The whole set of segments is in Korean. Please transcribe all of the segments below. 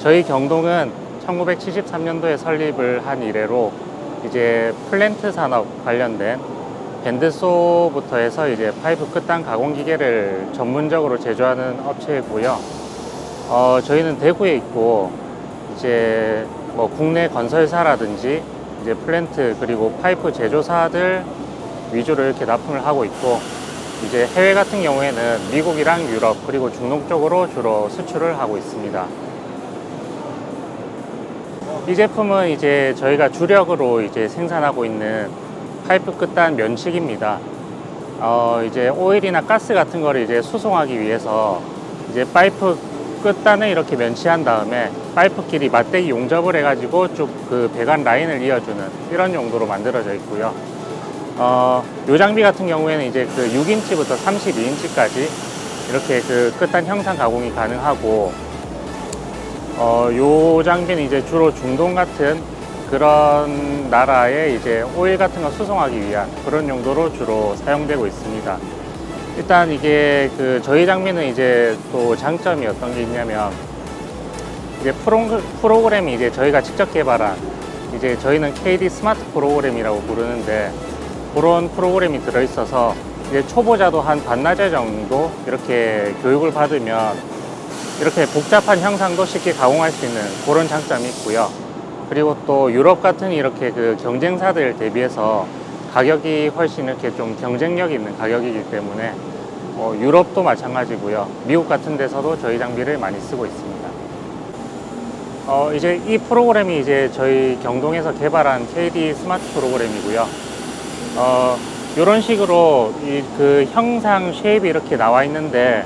저희 경동은 1973년도에 설립을 한 이래로 이제 플랜트 산업 관련된 밴드소부터 해서 이제 파이프 끝단 가공 기계를 전문적으로 제조하는 업체이고요. 어, 저희는 대구에 있고 이제 뭐 국내 건설사라든지 이제 플랜트 그리고 파이프 제조사들 위주로 이렇게 납품을 하고 있고 이제 해외 같은 경우에는 미국이랑 유럽 그리고 중동 쪽으로 주로 수출을 하고 있습니다. 이 제품은 이제 저희가 주력으로 이제 생산하고 있는 파이프 끝단 면치기입니다. 어, 이제 오일이나 가스 같은 거를 이제 수송하기 위해서 이제 파이프 끝단을 이렇게 면치한 다음에 파이프끼리 맞대기 용접을 해가지고 쭉 그 배관 라인을 이어주는 이런 용도로 만들어져 있고요. 어, 요 장비 같은 경우에는 이제 그 6인치부터 32인치까지 이렇게 그 끝단 형상 가공이 가능하고 어, 요 장비는 이제 주로 중동 같은 그런 나라에 이제 오일 같은 거 수송하기 위한 그런 용도로 주로 사용되고 있습니다. 일단 이게 그 저희 장비는 이제 또 장점이 어떤 게 있냐면 이제 프로, 프로그램이 이제 저희가 직접 개발한 이제 저희는 KD 스마트 프로그램이라고 부르는데 그런 프로그램이 들어있어서 이제 초보자도 한 반나절 정도 이렇게 교육을 받으면 이렇게 복잡한 형상도 쉽게 가공할 수 있는 그런 장점이 있고요. 그리고 또 유럽 같은 이렇게 그 경쟁사들 대비해서 가격이 훨씬 이렇게 좀 경쟁력 있는 가격이기 때문에 어, 유럽도 마찬가지고요. 미국 같은 데서도 저희 장비를 많이 쓰고 있습니다. 어, 이제 이 프로그램이 이제 저희 경동에서 개발한 KD 스마트 프로그램이고요. 어, 이런 식으로 이 그 형상 쉐입이 이렇게 나와 있는데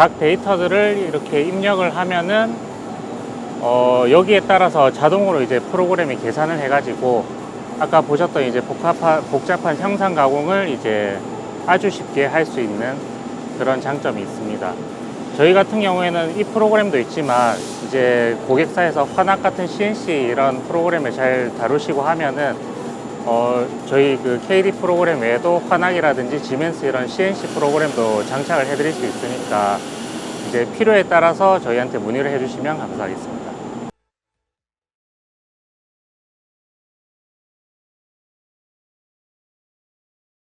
각 데이터들을 이렇게 입력을 하면은 어, 여기에 따라서 자동으로 이제 프로그램이 계산을 해가지고 아까 보셨던 이제 복잡한, 복잡한 형상 가공을 이제 아주 쉽게 할 수 있는 그런 장점이 있습니다. 저희 같은 경우에는 이 프로그램도 있지만 이제 고객사에서 환학 같은 CNC 이런 프로그램을 잘 다루시고 하면은 어, 저희 그 KD 프로그램 외에도 환학이라든지 지멘스 이런 CNC 프로그램도 장착을 해드릴 수 있으니까 이제 필요에 따라서 저희한테 문의를 해주시면 감사하겠습니다.